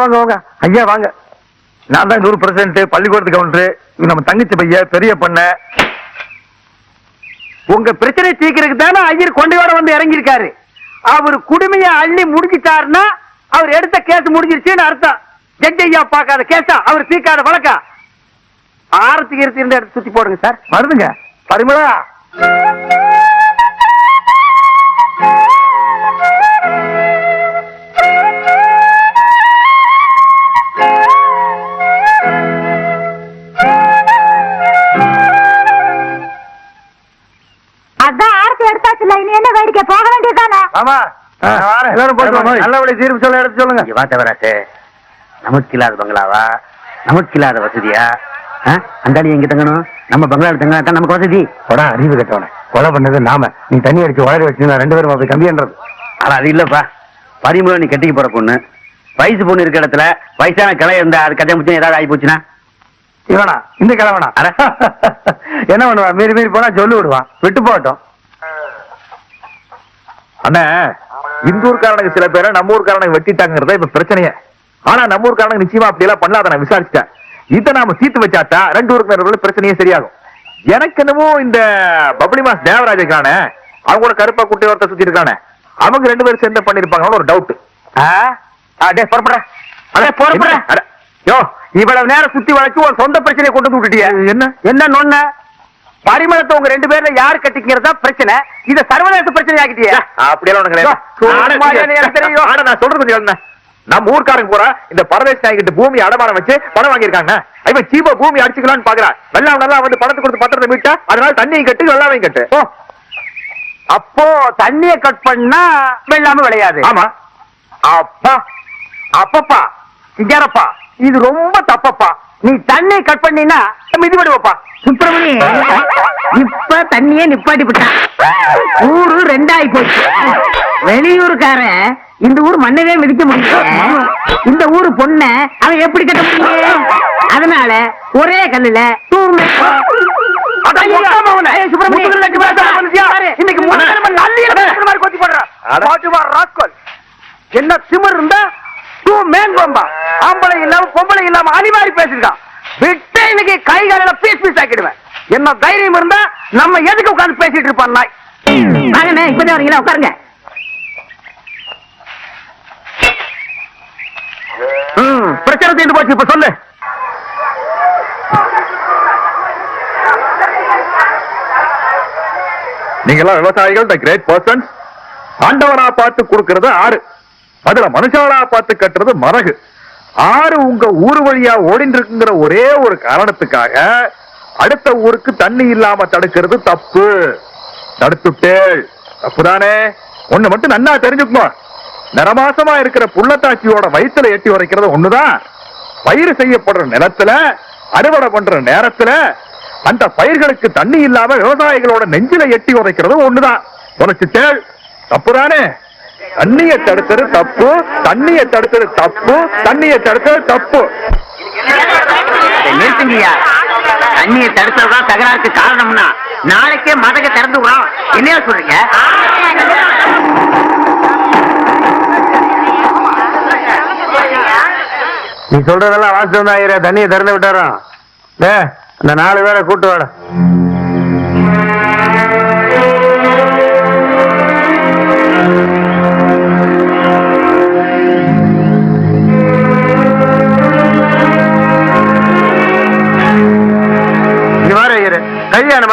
வாங்க வாங்க. ஐயா வாங்க. நான் தான் நூறு பர்சன்ட் பள்ளிக்கூடத்து கவுண்டர் நம்ம தங்கச்சி பைய பெரிய பண்ண. உங்க பிரச்சனை தீக்கிறதுக்கு தானே ஐயர் கொண்டையோட வந்து இறங்கியிருக்காரு. அவர் குடுமைய அள்ளி முடிஞ்சிட்டாருன்னா அவர் எடுத்த கேஸ் முடிஞ்சிருச்சுன்னு அர்த்தம். ஜட்ஜ் ஐயா பார்க்காத கேஸா அவர் தீக்காத வழக்கா? ஆரத்தி இருந்த இடத்து சுத்தி போடுங்க சார். வருதுங்க. பரிமளா. ஆமா. எல்லாரும் வாங்க. நல்லபடி தீர்ப்பு சொல்ல எடுத்து சொல்லுங்க. வா தவராசே நமக்கு இல்லாத பங்களாவா? நமக்கு இல்லாத வசதியா? ஆ? அந்தாடி எங்க தங்கணும் நம்ம பங்களால தங்கினா தான் நமக்கு வசதி. கொடா அறிவு கட்டவன. கொலை பண்ணது நாம. நீ தண்ணி அடிச்சு வளர வச்சு ரெண்டு பேரும் போய் கம்பின்றது ஆனா அது இல்லப்பா. பரிமுறை நீ கட்டிக்கு போற பொண்ணு. வயசு பொண்ணு இருக்க இடத்துல வயசான கிளை இருந்தா அது கதை முச்சம் ஏதாவது ஆகி போச்சுன்னா? இவனா? இந்த கிழவனா. என்ன பண்ணுவான் மீறி மீறி போனா சொல்லி விடுவான் விட்டு போகட்டும். அண்ணா இந்த ஊர்க்காரனுக்கு சில பேரை நம்ம ஊர்க்காரனுக்கு வெட்டிட்டாங்கிறத இப்ப பிரச்சனையே. ஆனா நம்ம ஊர்க்காரனுக்கு நிச்சயமா அப்படி எல்லாம் பண்ணாத நான் விசாரிச்சிட்டேன். இதை நாம தீர்த்து வச்சாத்தா ரெண்டு ஊருக்கு மேல பிரச்சனையே சரியாகும். எனக்கு என்னமோ இந்த பப்ளி மாஸ் தேவராஜ் இருக்கானே அவங்க கூட கருப்பா குட்டி ஒருத்த சுத்தி இருக்கானே அவங்க ரெண்டு பேரும் சேர்ந்து பண்ணிருப்பாங்கன்னு ஒரு டவுட் அடே புறப்படுற. அடே புறப்படுற. யோ இவ்வளவு நேரம் சுத்தி வளைச்சு ஒரு சொந்த பிரச்சனையை கொண்டு வந்து விட்டுட்டிய. என்ன? என்ன நொன்ன பரிமளத்தை உங்க ரெண்டு பேர்ல யார் கட்டிக்கிறதா பிரச்சனை? இத சர்வதேச பிரச்சனை ஆக்கிட்டியா? அப்படியெல்லாம். ஆனா நான் சொல்றது கொஞ்சம். நம்ம ஊர்க்காரங்க பூரா இந்த பரதேஷ் நாய்கிட்ட பூமி அடமானம் வச்சு பணம் வாங்கியிருக்காங்க. இவன் சீப்பா பூமி அடிச்சுக்கலாம்னு பாக்குறான் வெள்ளாம் நல்லா வந்து பணத்தை கொடுத்து பத்திரத்தை மீட்டா அதனால தண்ணியும் கட்டு வெள்ளாமையும் கட்டு. அப்போ தண்ணிய கட் பண்ணா வெள்ளாம விளையாது. ஆமா. அப்பா அப்பப்பா சிங்காரப்பா இது ரொம்ப தப்பப்பா. நீ தண்ணி கட் பண்ணினா மிதிபடி வைப்பா சுப்பிரமணி இப்ப தண்ணியே நிப்பாட்டி விட்டான் ஊரு ரெண்டாயி போச்சு. வெளியூருக்காரன் இந்த ஊர் மண்ணவே மிதிக்க முடியும் இந்த ஊரு பொண்ண அவன் எப்படி கட்ட முடியும்? அதனால ஒரே கல்லுல ராஸ்கல். என்ன திமிர் இருந்தா டூ மேன் பம்பா ஆம்பளை இல்லாம பொம்பளை இல்லாம அணி மாதிரி பேசிருக்கான் விட்டு இன்னைக்கு கை காலில பீஸ் பீஸ் ஆக்கிடுவேன். என்ன தைரியம் இருந்தா நம்ம எதுக்கு உட்கார்ந்து பேசிட்டு இருப்பான் நாய்? வாங்கண்ணே இப்பதான் வரீங்களா? உட்காருங்க. ம், பிரச்சனை தீர்ந்து போச்சு இப்ப சொல்லு. நீங்க எல்லாம் விவசாயிகள் த கிரேட் பர்சன்ஸ் ஆண்டவனா பார்த்து கொடுக்கறது ஆறு. அதுல மனுஷாலா பார்த்து கட்டுறது மரகு. ஆறு உங்க ஊர் வழியா ஓடிட்டு இருக்குங்கிற ஒரே ஒரு காரணத்துக்காக அடுத்த ஊருக்கு தண்ணி இல்லாம தடுக்கிறது தப்பு. தடுத்துட்டேள். தப்புதானே? ஒண்ணு மட்டும் நன்னா தெரிஞ்சுக்குமா? நிறமாசமா இருக்கிற புள்ளத்தாச்சியோட வயிற்றுல எட்டி உரைக்கிறது ஒண்ணுதான். பயிர் செய்யப்படுற நிலத்துல அறுவடை பண்ற நேரத்துல அந்த பயிர்களுக்கு தண்ணி இல்லாம விவசாயிகளோட நெஞ்சில எட்டி உதைக்கிறது ஒண்ணுதான். உரைச்சுட்டேள். தப்புதானே? தண்ணியை தடுத்தது தப்பு தண்ணியை தடுத்தது தப்பு தண்ணியை தடுத்தது தப்பு. நிறுத்துங்கய்யா. தண்ணியை தடுத்ததுதான் தகராறுக்கு காரணம்னா. நாளைக்கே மதக திறந்து விடும். என்னையா சொல்றீங்க? நீ சொல்றதெல்லாம் வாசிச்சம் தான் ஐயரே. தண்ணியை திறந்து விட்டாராம் டே அந்த நாலு பேரை கூட்டு வாட.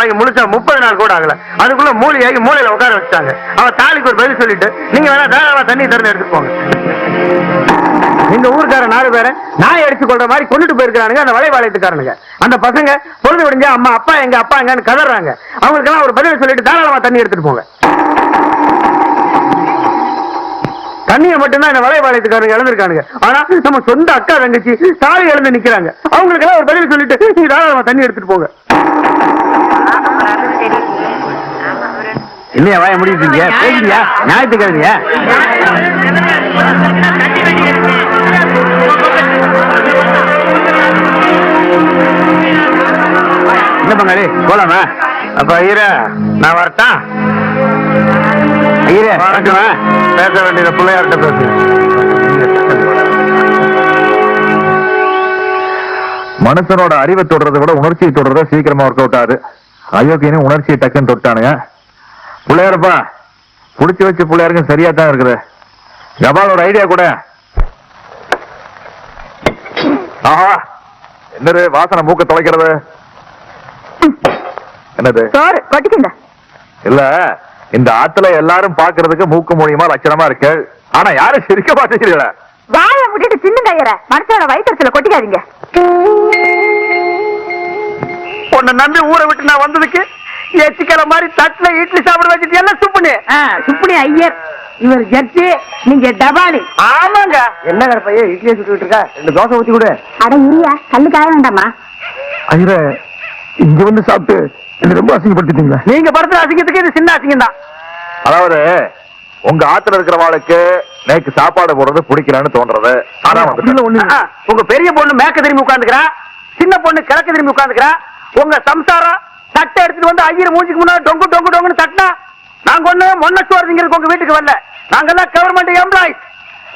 ஆகி முழுசா முப்பது நாள் கூட ஆகல. அதுக்குள்ள மூலியாகி மூலையில உட்கார வச்சாங்க அவன் தாலிக்கு ஒரு பதில் சொல்லிட்டு நீங்க வேணா தாராளமா தண்ணி திறந்து எடுத்துக்கோங்க போங்க. எங்க ஊருக்கார நாலு பேரை நாய் அடிச்சு கொள்ற மாதிரி கொண்டுட்டு போயிருக்கானுங்க அந்த வலைவாளையத்துக்காரனுங்க அந்த பசங்க பொழுது விடிஞ்சா அம்மா அப்பா எங்க அப்பா எங்கன்னு கதறாங்க. அவங்களுக்கெல்லாம் ஒரு பதில் சொல்லிட்டு தாராளமா தண்ணி எடுத்துட்டு போங்க. தண்ணியை மட்டும்தான் இந்த வலைவாளையத்துக்காரங்க இழந்திருக்கானுங்க. ஆனா நம்ம சொந்த அக்கா தங்கச்சி தாலி இழந்து நிக்கிறாங்க. அவங்களுக்கெல்லாம் ஒரு பதில் சொல்லிட்டு நீ தாராளமா தண்ணி எடுத்துட்டு போங்க. இல்லையா வாய முடியுங்க பேசுறியா ஞாயிற்றுக்கிழமையா? என்ன பங்காளி? போலாமா அப்ப ஐயரே நான் வரட்டா? ஐயரே வரட்டுமா? பேச வேண்டியத பிள்ளையார்ட்ட பேசுங்க மனுஷனோட அறிவை தொடுறதை விட உணர்ச்சியை தொடுறத சீக்கிரமா ஒர்க் அவுட் ஆகுது. அயோக்கியனு உணர்ச்சியை டக்குன்னு தொட்டானுங்க. பிள்ளையாரப்பா புடிச்சு வச்ச பிள்ளையாருங்க சரியா தான் இருக்குது. ஜபால் ஒரு ஐடியா கூட. ஆஹா என்னது வாசனை மூக்க தொலைக்கிறது? என்னது? சோறு கொட்டிக்குங்க இல்ல இந்த ஆத்துல எல்லாரும் பாக்குறதுக்கு மூக்கு மூலியமா லட்சணமா இருக்கு. ஆனா யாரும் சிரிக்க மாட்டேங்கிறீங்களா. வாயை முட்டிட்டு தின்னுங்க ஐயர. மனுஷனோட வயிற்றுல கொட்டிக்காதீங்க. உன்னை நம்பி ஊரை விட்டு நான் வந்ததுக்கு எச்சிக்கல மாதிரி தட்டுல இட்லி சாப்பிட வச்சுட்டு எல்லாம் சுப்புனு சுப்ரி ஐயர். இவர் ஜட்ஜி நீங்க டபாலி. ஆமாங்க. என்ன பையன் இட்லியை சுட்டுக்கிட்டு இருக்கா? ரெண்டு தோசை ஊத்தி கொடு. அட இல்லையா கல்லு காய வேண்டாமா? ஐயர இங்க வந்து சாப்பிட்டு என்ன ரொம்ப அசிங்கப்படுத்திட்டீங்களா. நீங்க படத்துல அசிங்கத்துக்கு இது சின்ன அசிங்கம் தான் அதாவது உங்க ஆத்துல இருக்கிறவாளுக்கு நேக்கு சாப்பாடு போடுறது பிடிக்கலன்னு தோன்றது. ஆனா வந்துட்டு உங்க பெரிய பொண்ணு மேக்க திரும்பி உட்காந்துக்கிறா சின்ன பொண்ணு கிழக்கு திரும்பி உட்காந்துக்கிறா உங்க சம்சாரம் தட்டை எடுத்துட்டு வந்து ஐயர் மூஞ்சிக்கு முன்னாடி டொங்கு டொங்கு டொங்குன்னு தட்டினா நாங்க ஒண்ணு மொன்ன சோறுங்கிறதுக்கு உங்க வீட்டுக்கு வரல. நாங்கெல்லாம் கவர்மெண்ட் எம்ப்ளாயிஸ்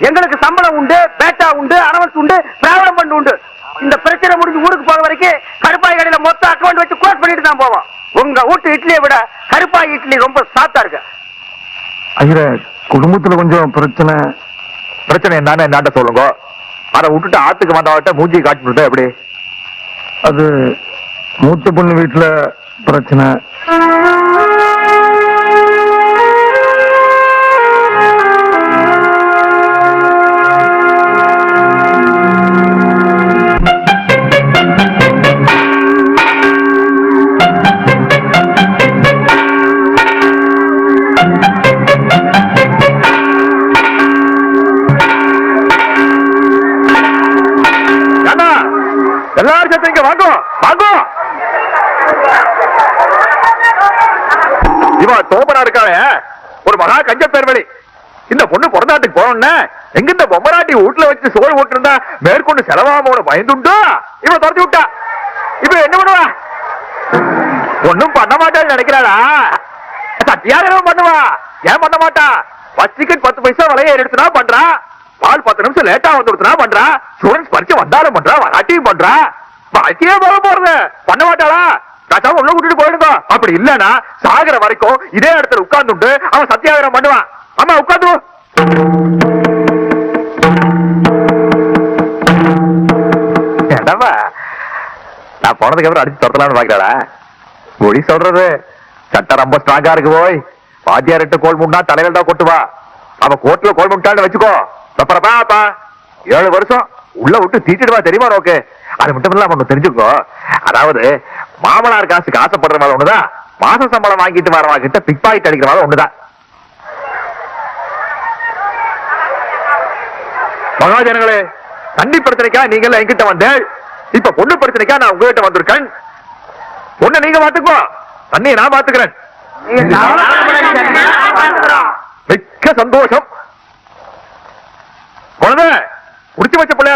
எங்களுக்கு சம்பளம் உண்டு பேட்டா உண்டு அனவன்ஸ் உண்டு பிராவணம் பண்ணு உண்டு. இந்த பிரச்சனை முடிஞ்சு ஊருக்கு போக வரைக்கும் கருப்பாய் கடையில மொத்த அக்கௌண்ட் வச்சு க்ளோஸ் பண்ணிட்டு தான் போவோம். உங்க வீட்டு இட்லியை விட கருப்பாய் இட்லி ரொம்ப சாத்தா இருக்கு. ஐயர குடும்பத்துல கொஞ்சம் பிரச்சனை. பிரச்சனை என்னன்னு என்னாட்ட சொல்லுங்க. அதை விட்டுட்டு ஆத்துக்கு வந்தவட்ட மூஞ்சி காட்டிட்டு எப்படி? அது மூத்த பொண்ணு வீட்டுல பிரச்சனை. கஞ்ச பேர்வழி. இந்த பொண்ணு பிறந்தாட்டுக்கு போனோம்னா எங்க இந்த பொம்மராட்டி வீட்டுல வச்சு சோறு போட்டிருந்தா மேற்கொண்டு செலவாம பயந்துண்டோ? இவன் துரத்தி விட்டா. இப்ப என்ன பண்ணுவா? ஒண்ணும் பண்ண மாட்டான்னு நினைக்கிறாளா? சத்தியாகிரகம் பண்ணுவா. ஏன் பண்ண மாட்டா? பஸ் பத்து பைசா விலையை எடுத்துனா பண்றா. பால் பத்து நிமிஷம் லேட்டா வந்து பண்றா. ஸ்டூடெண்ட்ஸ் படிச்சு வந்தாலும் பண்றா வராட்டியும் பண்றா. வாழ்க்கையே போக போறது. பண்ண மாட்டாளா? கசாம உள்ள விட்டுட்டு போயிடுங்க. அப்படி இல்லனா சாகர வரைக்கும் இதே இடத்துல உட்கார்ந்துட்டு அவன் சத்தியாகிரம் பண்ணுவான். ஆமா உட்கார்ந்து நான் போனதுக்கு அப்புறம் அடிச்சு துரத்தலாம்னு பாக்குறாளா? மொழி சொல்றது சட்டம் ரொம்ப ஸ்ட்ராங்கா இருக்கு போய். வாத்தியார்கிட்ட கோல் முன்னா தலையில தான் கொட்டுவா. அவன் கோர்ட்ல கோல் முட்டான்னு வச்சுக்கோ. தப்பறப்பாப்பா ஏழு வருஷம் உள்ள விட்டு தீட்டிடுவா தெரியுமா நோக்கு அது மட்டும் இல்லாம ஒண்ணு தெரிஞ்சுக்கோ. அதாவது மாமனார் காசுக்கு ஆசைப்படுறவாள் ஒண்ணுதான் மாச சம்பளம் வாங்கிட்டு வரவா கிட்ட பிக் பாக்கெட் அடிக்கிறவாள் ஒண்ணுதான் மகாஜனங்களே தண்ணி பிரச்சனைக்கா நீங்க என்கிட்ட வந்தேன் இப்ப பொண்ணு பிரச்சனைக்கா நான் உங்ககிட்ட வந்திருக்கேன். ஒண்ணு நீங்க பாத்துக்கோ தண்ணியை நான் பாத்துக்கிறேன் மிக்க சந்தோஷம். குழந்தை குடிச்சு வச்ச பிள்ளையார்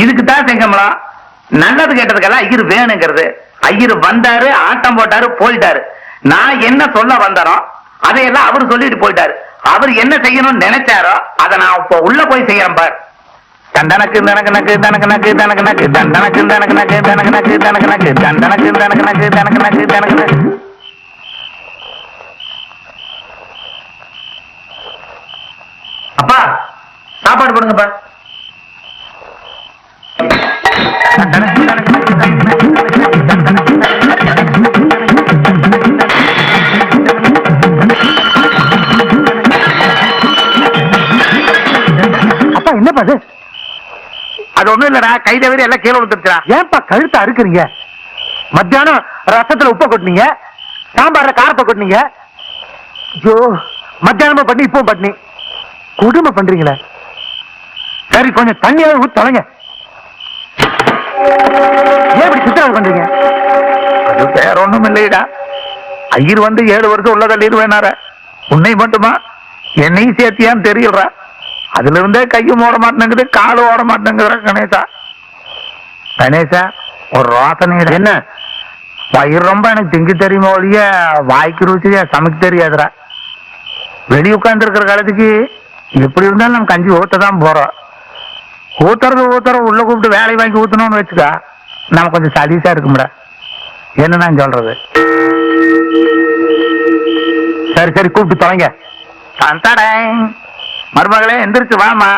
இதுக்கு தான் செங்கமலம் நல்லது கேட்டதுக்கெல்லாம் ஐயர் வேணுங்கிறது. ஐயர் வந்தாரு ஆட்டம் போட்டாரு போயிட்டாரு. நான் என்ன சொல்ல வந்தாரோ அதையெல்லாம் அவர் சொல்லிட்டு போயிட்டாரு. அவர் என்ன செய்யணும்னு நினைச்சாரோ அதை நான் இப்ப உள்ள போய் செய்யறேன் பார். தண்டனக்கு தனக்கு நக்கு தனக்கு நக்கு தனக்கு நக்கு தண்டனக்கு தனக்கு நக்கு தனக்கு நக்கு தனக்கு நக்கு தண்டனக்கு தனக்கு நக்கு தனக்கு நக்கு தனக்கு நக்கு. அப்பா சாப்பாடு போடுங்கப்பா என்னப்பா அது அது ஒண்ணும் இல்லடா கை தவிர எல்லாம் கீழே விழுந்துருச்சா ஏன்பா கழுத்தை அறுக்குறீங்க? மத்தியானம் ரசத்துல உப்பை கொட்டினீங்க சாம்பார்ல காரத்தை கொட்டினீங்க. ஐயோ மத்தியானமா பண்ணி இப்போ பண்ணி. கொடுமை பண்றீங்களே. சரி கொஞ்சம் தண்ணியாவது ஊத்தி தொலைங்க. ஏன் இப்படி பண்றீங்க? அது வேற ஒண்ணும் இல்லையடா ஐயர் வந்து ஏழு வருஷம் உள்ள தள்ளிடுவேனார உன்னை மட்டுமா? என்னையும் சேர்த்தியான்னு தெரியலடா. அதுல இருந்தே கையும் ஓட மாட்டேங்குது காலும் ஓட மாட்டேங்குதுடா கணேசா. கணேசா ஒரு ரோசனை என்ன? ரொம்ப எனக்கு திங்க தெரியுமோ ஒழிய வாய்க்கு ருச்சியா சமைக்க தெரியாதுடா. வெளிய உட்கார்ந்து இருக்கிற காலத்துக்கு எப்படி இருந்தாலும் நம்ம கஞ்சி தான் போறோம். ஊத்துறது ஊத்துற உள்ள கூப்பிட்டு வேலை வாங்கி ஊத்தணும்னு வச்சுக்கா நம்ம கொஞ்சம் சதீசா இருக்கும்டா என்ன நான் சொல்றது சரி சரி கூப்பிட்டு தொலைங்க மருமகளே எந்திரிச்சு வாமா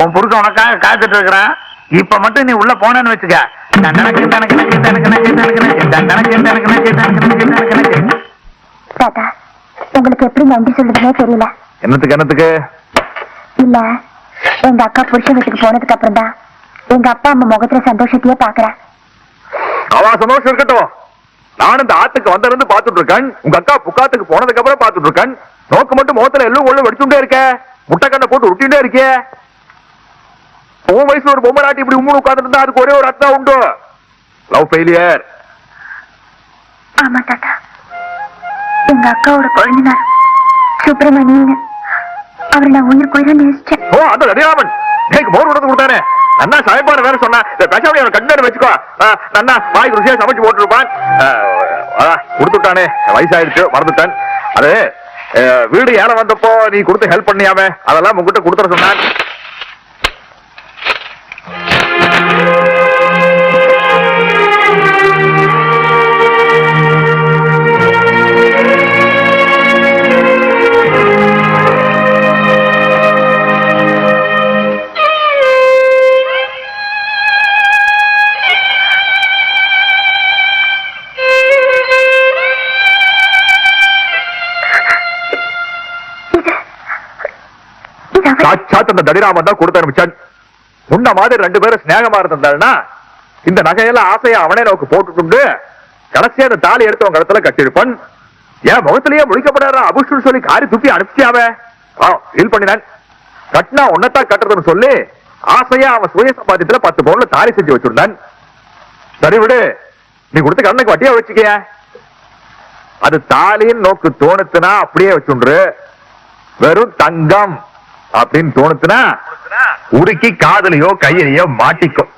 உன் புருஷன் உனக்காக காத்துட்டு இருக்கிறான் இப்ப மட்டும் நீ உள்ள போனேன்னு வச்சுக்க உங்களுக்கு எப்படி நன்றி சொல்றதுனே தெரியல என்னத்துக்கு என்னத்துக்கு இல்ல எங்க அக்கா புருஷன் வீட்டுக்கு போனதுக்கு அப்புறம் தான் எங்க அப்பா அம்மா முகத்துல சந்தோஷத்தையே பாக்குறேன் அவா சந்தோஷம் இருக்கட்டும். நான் இந்த ஆத்துக்கு வந்திருந்து பாத்துட்டு இருக்கேன். உங்க அக்கா புக்காத்துக்கு போனதுக்கு அப்புறம் பாத்துட்டு இருக்கேன். நோக்கு மட்டும் முகத்துல எள்ளும் கொள்ளும் வெடிச்சுட்டே இருக்க. முட்டைக்கண்ணை போட்டு உருட்டிட்டே இருக்கே. உன் வயசுல ஒரு பொம்மை நாட்டி இப்படி உம்முன்னு உட்கார்ந்து இருந்தா அதுக்கு ஒரே ஒரு அர்த்தம் உண்டு. லவ் ஃபெயிலியர் ஆமா தாத்தா. எங்க அக்காவோட குழந்தைனார் சுப்பிரமணியன் அவரை நான் உயிர் கோயில நேசிச்சேன் ஓ அந்த ரடிராமன் எனக்கு மோர் உணர்ந்து கொடுத்தானே. நன்னா சமைப்பான வேற சொன்னா. இந்த பேசாம அவன் கண்ணு வச்சுக்கோ. ஆ, நன்னா வாய்க்கு ருசியா சமைச்சு போட்டுருப்பான். கொடுத்துட்டானே. வயசாயிடுச்சு மறந்துட்டான். அது வீடு ஏற வந்தப்போ நீ கொடுத்து ஹெல்ப் பண்ணியாமே. அதெல்லாம் உங்ககிட்ட கொடுத்துட சொன்னான். சாட்சாத் அந்த தடிராமன் தான் கொடுத்து அனுப்பிச்சான் முன்ன மாதிரி ரெண்டு பேரும் சிநேகமா இருந்தாள்னா இந்த நகையெல்லாம் ஆசையா அவனே நமக்கு போட்டுட்டு கடைசியா அந்த தாலி எடுத்து உங்க இடத்துல கட்டியிருப்பான். என் முகத்திலேயே முழிக்கப்படாத அபுஷ்னு சொல்லி காரி துப்பி அனுப்பிச்சியாவே ஃபீல் பண்ணினான். கட்டினா உன்னத்தான் கட்டுறதுன்னு சொல்லி ஆசையா அவன் சுய சம்பாத்தியத்துல பத்து பவுன்ல தாலி செஞ்சு வச்சிருந்தான். சரி விடு நீ கொடுத்த கண்ணுக்கு வட்டியா வச்சுக்கிய? அது தாலின்னு நோக்கு தோணுத்துனா அப்படியே வச்சுண்டு வெறும் தங்கம். அப்படின்னு தோணுச்சுன்னா உருக்கி காதலையோ கையிலையோ மாட்டிக்கும்.